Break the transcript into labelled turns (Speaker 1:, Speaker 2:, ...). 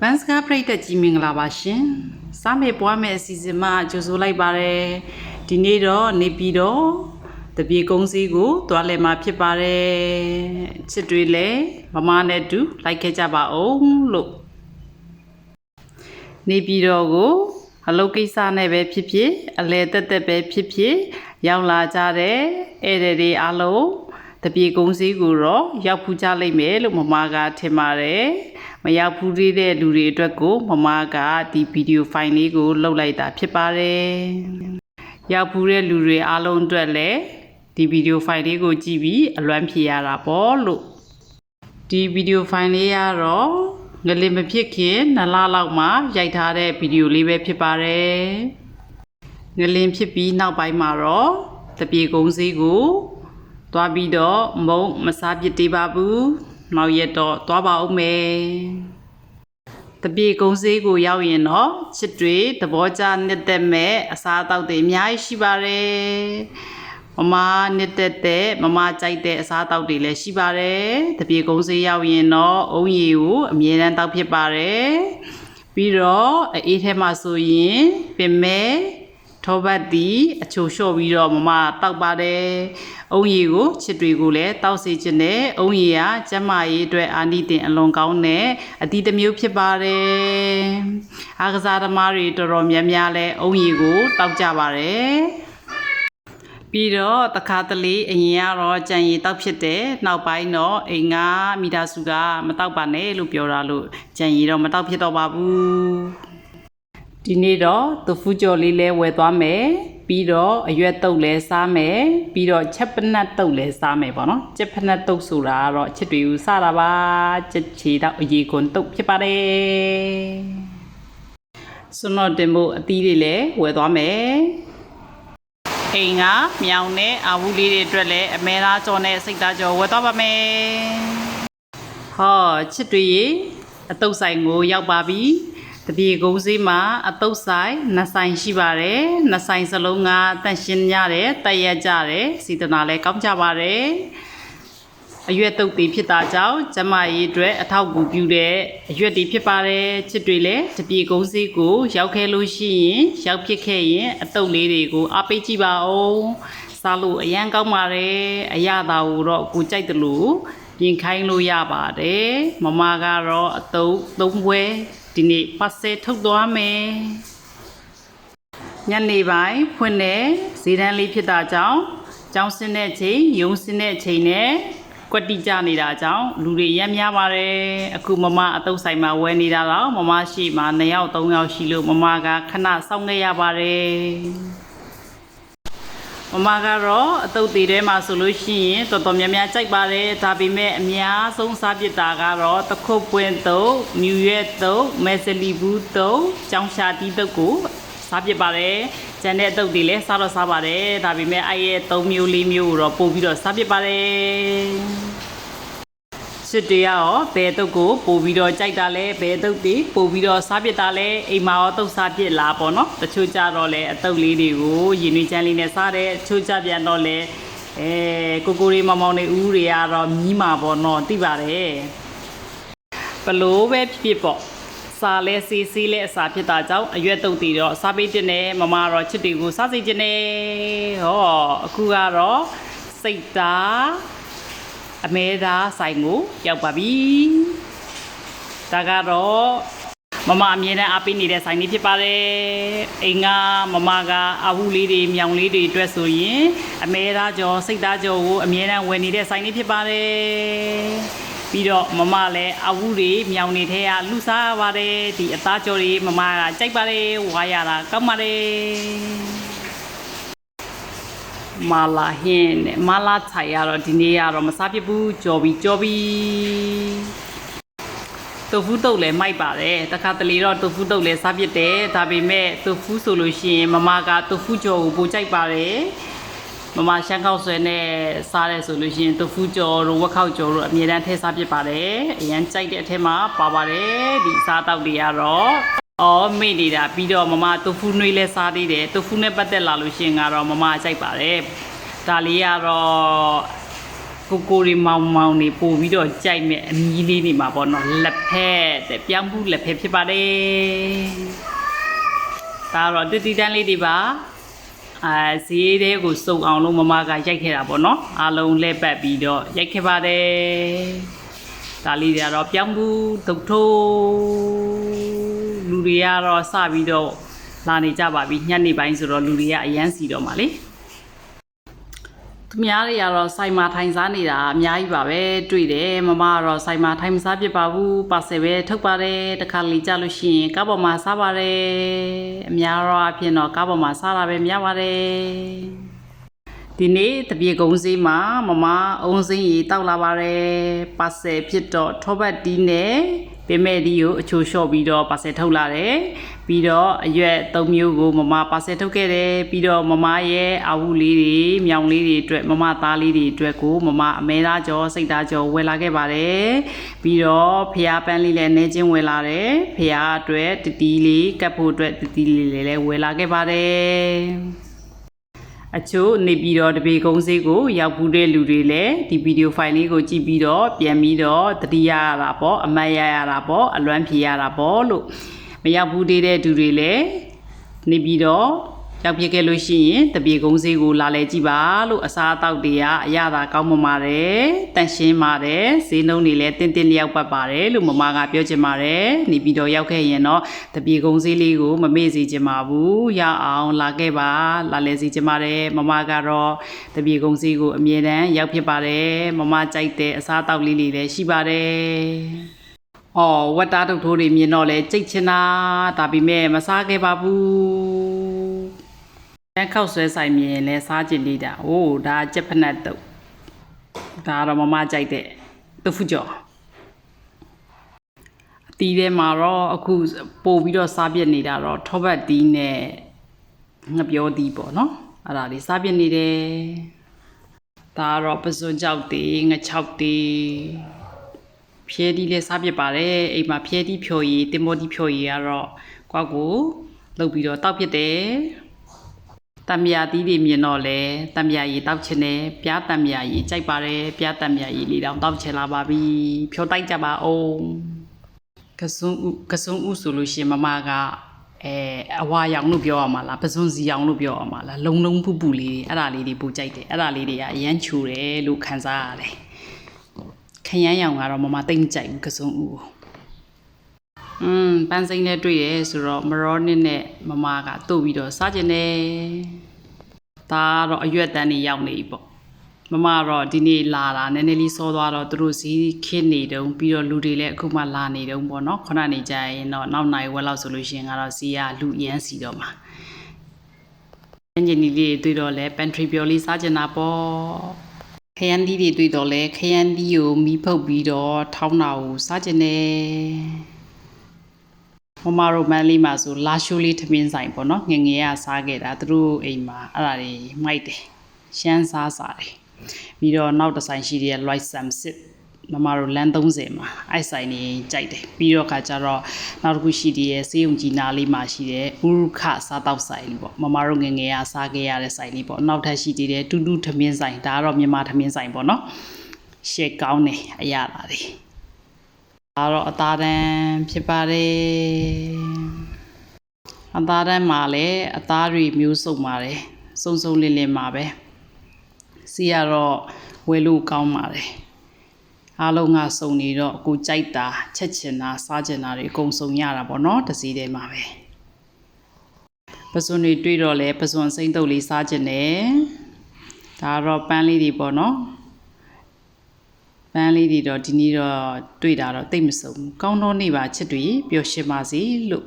Speaker 1: ဘန်စကားပရိသတ်ကြီးမင်္ဂလာပါရှင်။စားမေပွားမယ်အစီအစဉ်မှာကြိုဆိုလိုက်ပါရယ်။ဒီနေ့တော့နေပြည်တော်တပြေကုန်းစည်းကိုတွားလည်မှာဖြစ်ပါတယ်။ချစ်တွေလည်းမမနဲ့တူလိုက်ခဲ့ကြပါအောင်လို့နေပြည်တော်ကိုအလုပ်ကိစ္စနဲ့ပဲဖြစ်ဖြစ်အလဲတက်တက်ပဲဖြစ်ဖြစ်ရောက်လာကြတဲ့ဧည့်သည်တွေအားလုံးတပြေကုန်းစည်းကိုတော့ရောက်ဖူးကြလိမ့်မယ်လို့မမကထင်ပါတယ်။ မရောက်ဖူးသေးတဲ့လူတွေအတွက်ကိုမမကဒီဗီဒီယိုဖိုင်လေးကိုလုပ်လိုက်တာဖြစ်ပါတယ်။ရောက်ဖူးတဲ့လူတွေအားလုံးအတွက်လည်းဒီဗီဒီယိုဖိုင်လေးကိုကြည့်ပြီးအလွမ်းဖြေရတာပေါ့လို့ဒီဗီဒီယိုဖိုင်လေးကတော့ငလင်မဖြစ်ခင်နှစ်လလောက်မှရိုက်ထားတဲ့ဗီဒီယိုလေးပဲဖြစ်ပါတယ်။ငလင်ဖြစ်ပြီးနောက်ပိုင်းမှာတော့တပြေကုန်းစည်းကိုသွားပြီးတော့မုံမစားပြစ်သေးပါဘူး။ နောက်ရက်တော့သွားပါဦးမယ်။တပြေကုန်းစည်းကိုရောက်ရင်တော့ချစ်တွေသဘောကျနှစ်သက်မဲ့အစားအသောက်တွေအများကြီးရှိပါတယ်။မမနှစ်သက်တဲ့မမကြိုက်တဲ့အစားအသောက်တွေလည်းရှိပါတယ်။တပြေကုန်းစည်းရောက်ရင်တော့အုံးရီကိုအမြဲတမ်းတောက်ဖြစ်ပါတယ်။ပြီးတော့အေးထဲမှာဆိုရင်ပင်မဲ ထောပတ်တီအချိုလျှော့ပြီးတော့မမတောက်ပါတယ်။အုံရီကိုချစ်တွေကိုလည်းတောက်စေခြင်းနဲ့အုံရီကကျန်းမာရေးအတွက်အာနိသင်အလွန်ကောင်းတဲ့အသီးတစ်မျိုးဖြစ်ပါတယ်။အားကစားသမားတွေတော်တော်များများလည်းအုံရီကိုတောက်ကြပါတယ်။ပြီးတော့တခါတလေအရင်ကတော့ကြံရီတောက်ဖြစ်တယ်နောက်ပိုင်းတော့အိမ်ကမိသားစုကမတောက်ပါနဲ့လို့ပြောတာလို့ကြံရီတော့မတောက်ဖြစ်တော့ပါဘူး ဒီနေ့တော့သူဖူးကြော်လေးလဲဝယ်သွားမယ်ပြီးတော့အရွက်တုပ်လဲစားမယ်ပြီးတော့ချက်ပနတ်တုပ်လဲစားမယ်ပေါ့နော်ချက်ပနတ်တုပ်ဆိုတာကတော့ချစ်တွေဦးစားတာပါချက်ချီတော့အရေကွန်တုပ်ဖြစ်ပါတယ်စွန်းတော့တင်ဖို့အသီးတွေလည်းဝယ်သွားမယ်အိမ်ကမြောင်နဲ့အာဝူလေးတွေအတွက်လည်းအမဲသားကြော်နဲ့စိတ်သားကြော်ဝယ်သွားပါမယ်။ဟောချစ်တွေရေအတုပ်ဆိုင်ကိုရောက်ပါပြီ။ တပြေကုန်းစည်းမှာအတုပ်ဆိုင်နှစ်ဆိုင်ရှိပါတယ်။နှစ်ဆိုင်စလုံးကတန့်ရှင်းကြတယ်တက်ရက်ကြတယ်စီတနာလည်းကောင်းကြပါတယ်။အရွက်တုပ်တီဖြစ်တာကြောင့်ကျမကြီးအတွက်အထောက်အကူပြုတဲ့အရွက်တီဖြစ်ပါတယ်ချစ်တွေလည်းတပြေကုန်းစည်းကိုရောက်ခဲ့လို့ရှိရင်ရောက်ဖြစ်ခဲ့ရင်အတုပ်လေးတွေကိုအားပေးကြည့်ပါဦးစားလို့အရန်ကောင်းပါတယ်အရသာကိုတော့ကိုကြိုက်တယ်လို့ပြင်ခိုင်းလို့ရပါတယ်မမကတော့အတုပ်သုံးပွဲ ဒီနေ့ပတ်စဲထုတ်သွားမယ်ညနေပိုင်းဖွင့်တဲ့ဈေးတန်းလေးဖြစ်တာကြောင့်ကျောင်းစင်းတဲ့ချိန်ရုံစင်းတဲ့ချိန်နဲ့ကွက်တိကြနေတာကြောင့်လူတွေရက်များပါတယ်အခုမမအတုပ်ဆိုင်မှာဝယ်နေတာတော့မမရှိမှာ2ယောက်3ယောက်ရှိလို့မမကခဏစောင့်ခဲ့ရပါတယ် မမကတော့အတုပ်သေးထဲမှာဆိုလို့ရှိရင်တော်တော်များများကြိုက်ပါတယ်ဒါပေမဲ့အများဆုံးစားပစ်တာကတော့တခုတ်ပွင့်တုပ်မြူရက်တုပ်မဲဆလီဘူးတုပ်ကြောင်ရှာတီးတုပ်ကိုစားပစ်ပါတယ်။ကျန်တဲ့အတုပ်တွေလည်းစားတော့စားပါတယ်။ဒါပေမဲ့အဲ့ရဲ့၃မျိုး၄မျိုးကိုတော့ပို့ပြီးတော့စားပစ်ပါတယ်။ စစ်တေးရောဘယ်တုပ်ကိုပို့ပြီးတော့ကြိုက်တာလဲဘယ်တုပ်တွေပို့ပြီးတော့စားပစ်တာလဲအိမ်မှာရောတုပ်စားပစ်လားပေါ့နော်။တချို့ကြတော့လဲအတုပ်လေးတွေကိုရင်နွေးချမ်းလေးနဲ့စားတယ်။တချို့ကြပြန်တော့လဲအဲကိုကိုရီမောင်မောင်တွေဦးတွေကတော့မြီးမှာပေါ့နော်သိပါတယ်။ဘလို့ပဲဖြစ်ဖြစ်ပေါ့စားလဲစီစီလဲအစာဖြစ်တာကြောင့်အရွက်တုတ်တီတော့စားပေးတင်တယ်မမတော့ချစ်တွေကိုစားစီတင်တယ်ဟောအခုကတော့စိတ်သား အမဲသားဆိုင်ကိုရောက်ပါပြီဒါကတော့မမအမြဲတမ်းအားပေးနေတဲ့ဆိုင်လေးဖြစ်ပါတယ်အိမ်ကမမကအဝူလေးတွေမြောင်လေးတွေအတွက်ဆိုရင်အမဲသားကြော်စိတ်သားကြော်ကိုအမြဲတမ်းဝယ်နေတဲ့ဆိုင်လေးဖြစ်ပါတယ်ပြီးတော့မမလည်းအဝူတွေမြောင်နေထဲကလူစားပါတယ်ဒီအသားကြော်တွေမမကကြိုက်ပါတယ်ဝါရတာကောင်းပါတယ် မာလာဟင်းနဲ့မာလာခြိုင်ကတော့ဒီနေ့ကတော့မစားဖြစ်ဘူးကြော်ပြီးကြော်ပြီးတူဖူးတုပ်လည်းမိုက်ပါတယ်တခါတလေတော့တူဖူးတုပ်လည်းစားဖြစ်တယ်ဒါပေမဲ့တူဖူးဆိုလို့ရှိရင်မမကတူဖူးကြော်ကိုပိုကြိုက်ပါတယ်မမရှမ်းခောက်ဆွဲနဲ့စားရဲဆိုလို့ရှိရင်တူဖူးကြော်တို့ဝက်ခောက်ကြော်တို့အမြဲတမ်းထည့်စားဖြစ်ပါတယ်အရန်ကြိုက်တဲ့အထက်မှာပါပါတယ်ဒီစားတောက်တွေကတော့ အော်မေ့နေတာပြီးတော့မမတူဖူးနှွေးလဲစားသေးတယ်တူဖူးနဲ့ပတ်သက်လာလို့ရှိရင်ကတော့မမကြိုက်ပါတယ်ဒါလေးကတော့ကိုကိုရီမောင်မောင်နေပို့ပြီးတော့ကြိုက်မဲ့အမီးလေးနေမှာပေါ့နော်လက်ဖက်တဲ့ပြောင်းမှုလက်ဖက်ဖြစ်ပါတယ်ဒါတော့တူတီတန်းလေးတွေပါအဲဈေးတဲ့ကိုစုံအောင်လို့မမကရိုက်ခဲ့တာပေါ့နော်အားလုံးလဲပတ်ပြီးတော့ရိုက်ခဲ့ပါတယ်ဒါလေးတွေကတော့ပြောင်းမှုဒုတ်ထိုး လူတွေကတော့စပြီးတော့လာနေကြပါပြီညနေပိုင်းဆိုတော့လူတွေကအရန်စီတော့မှာလေသူများတွေကတော့စိုက်မာထိုင်စားနေတာအများကြီးပါပဲတွေ့တယ်မမကတော့စိုက်မာထိုင်မစားဖြစ်ပါဘူးပါဆယ်ပဲထုတ်ပါတယ်တခါလေကြလို့ရှိရင်ကားပေါ်မှာစားပါတယ်အများတော့အဖြစ်တော့ကားပေါ်မှာစားတာပဲများပါတယ် ဒီနေ့တပြေကုံစည်းမှာမမအုံစင်းရီတောက်လာပါတယ်ပါဆယ်ဖြစ်တော့ထောပတ်တီးနဲ့ပင်မဲ့ဒီကိုအချိုလျှော့ပြီးတော့ပါဆယ်ထုတ်လာတယ်ပြီးတော့အရွက်၃မျိုးကိုမမပါဆယ်ထုတ်ခဲ့တယ်ပြီးတော့မမရဲ့အာဝူလေးတွေမြောင်လေးတွေအတွက်မမသားလေးတွေအတွက်ကိုမမအမဲသားကြောစိတ်သားကြောဝယ်လာခဲ့ပါတယ်ပြီးတော့ဖျားပန်းလေးလည်းနေချင်းဝယ်လာတယ်ဖျားအတွက်တတီးလေးကပ်ဖို့အတွက်တတီးလေးလည်းဝယ်လာခဲ့ပါတယ် အချို့နေပြီးတော့တပေကုန်းစေးကိုရောက်ဘူးတဲ့လူတွေလည်းဒီဗီဒီယိုဖိုင်လေးကိုကြည့်ပြီးတော့ပြန်ပြီးတော့တတိယရတာပေါ့အမတ်ရရတာပေါ့အလွမ်းဖြေရတာပေါ့လို့မရောက်ဘူးသေးတဲ့သူတွေလည်းနေပြီးတော့ ရောက်ဖြစ်ခဲ့လို့ရှိရင်တပြေကုန်းစေးကိုလာလဲကြည့်ပါလို့အစားအသောက်တွေကအရသာကောင်းမပါတယ်တန့်ရှင်းပါတယ်ဈေးနှုန်းတွေလည်းတင်းတင်းလျောက်ပတ်ပါတယ်လို့မမကပြောချင်ပါတယ်နေပြီးတော့ရောက်ခဲ့ရင်တော့တပြေကုန်းစေးလေးကိုမမေ့စေချင်ပါဘူးရအောင်လာခဲ့ပါလာလဲစေချင်ပါတယ်မမကတော့တပြေကုန်းစေးကိုအမြဲတမ်းရောက်ဖြစ်ပါတယ်မမကြိုက်တဲ့အစားအသောက်လေးတွေလည်းရှိပါတယ်အော်ဝတ်သားတုတ်ထိုးတွေမြင်တော့လဲကြိတ်ချင်တာဒါပေမဲ့မစားခဲ့ပါဘူး တန်းခောက်ဆွဲဆိုင်မြင်ရင်လဲစားချင်သေးတာ။အိုးဒါကြက်ဖက်နက်တုတ်ဒါတော့မမကြိုက်တဲ့တုတ်ဖူကြော်အတီးထဲမှာတော့အခုပို့ပြီးတော့စားပြစ်နေတာတော့ထောပတ်တီးနဲ့ငပြောတီးပေါ့နော်အဲ့ဒါလေးစားပြစ်နေတယ်ဒါကတော့ပစွန်ကြောက်တီးငချောက်တီးဖြဲတီးလဲစားပြစ်ပါတယ်အိမ်မှာဖြဲတီးဖြော်ရည်တင်မောတီးဖြော်ရည်ကတော့ကွာကိုလှုပ်ပြီးတော့တောက်ဖြစ်တယ် တံမြာတီးတွေမြင်တော့လဲတံမြာရည်တောက်ချင်တယ်ပြားတံမြာရည်ကြိုက်ပါတယ်ပြားတံမြာရည်လေးတောင်တောက်ချင်လာပါပြီဖြောတိုက်ကြပါအောင်ကစွန်းဥကစွန်းဥဆိုလို့ရှိရင်မမကအဲအဝါရောင်လို့ပြောရမှာလားပစွန်းစီရောင်လို့ပြောရမှာလားလုံလုံပူပူလေးတွေအဲ့ဒါလေးတွေပိုကြိုက်တယ်အဲ့ဒါလေးတွေကအရန်ချူတယ်လို့ခံစားရတယ်ခရမ်းရောင်ကတော့မမတိတ်မကြိုက်ဘူးကစုံဦးကို อืมပန်းစိမ့်နဲ့တွေ့ရဲဆိုတော့မရောနစ်နဲ့မမကတို့ပြီးတော့စားကျင်တယ်ဒါကတော့အရွက်တန်းနေရောက်နေပြီပေါ့မမကတော့ဒီနေ့လာတာနည်းနည်းလေးစောသွားတော့သူတို့စီးခင်းနေတုံးပြီးတော့လူတွေလည်းအခုမှလာနေတုံးပေါ့နော်ခုနနေကြရင်တော့နောက်နိုင်ဝက်လောက်ဆိုလို့ရှိရင်ကတော့စီးကလူအရန်စီတော့မှာအင်ဂျင်နီလေးတွေတွေ့တော့လဲ pantry ပြောလေးစားကျင်တာပေါ့ခရမ်းဒီတွေတွေ့တော့လဲခရမ်းဒီကိုမီးဖုတ်ပြီးတော့ထောင်းတာကိုစားကျင်တယ် မမတို့မန်းလေးမှာဆိုလာရှိုးလေးထမင်းဆိုင်ပေါ့နော်ငယ်ငယ်ကစားခဲ့တာသူတို့အိမ်မှာအဲ့ဒါတွေမိုက်တယ်ရှမ်းစားစားတယ်ပြီးတော့နောက်တစ်ဆိုင်ရှိတဲ့ Light Sam Sit မမတို့လမ်း30မှာအဲ့ဆိုင်နေကြိုက်တယ်ပြီးတော့ခါကျတော့နောက်တစ်ခုရှိသေးရဲ့စေးုံကြီးနာလေးမှာရှိတဲ့ဥရုခစားတောက်ဆိုင်လေးပေါ့မမတို့ငယ်ငယ်ကစားခဲ့ရတဲ့ဆိုင်လေးပေါ့နောက်ထပ်ရှိသေးတဲ့တူတူထမင်းဆိုင်ဒါကတော့မြန်မာထမင်းဆိုင်ပေါ့နော်ရှေ့ကောင်းတယ်အရသာတွေ ဒါတော့အသားတန်းဖြစ်ပါတယ်အသားတန်းမှာလည်းအသားတွေမျိုးစုံပါတယ်စုံစုံလင်းလင်းမှာပဲစီကတော့ဝယ်လို့ကောင်းပါတယ်အားလုံးကစုံနေတော့အခုကြိုက်တာချက်ချင်တာစားချင်တာတွေအကုန်စုံရတာပေါ့နော်တစ်စီးတည်းမှာပဲပစွန်တွေတွေ့တော့လဲပစွန်စိမ့်တုပ်လေးစားချင်တယ်ဒါကတော့ပန်းလေးတွေပေါ့နော် ပန်းလေးတွေတော့ဒီနေ့တော့တွေ့တာတော့တိတ်မစုံဘူးကောင်းတော့နေပါချစ်တွေပျော်ရွှင်ပါစေလို့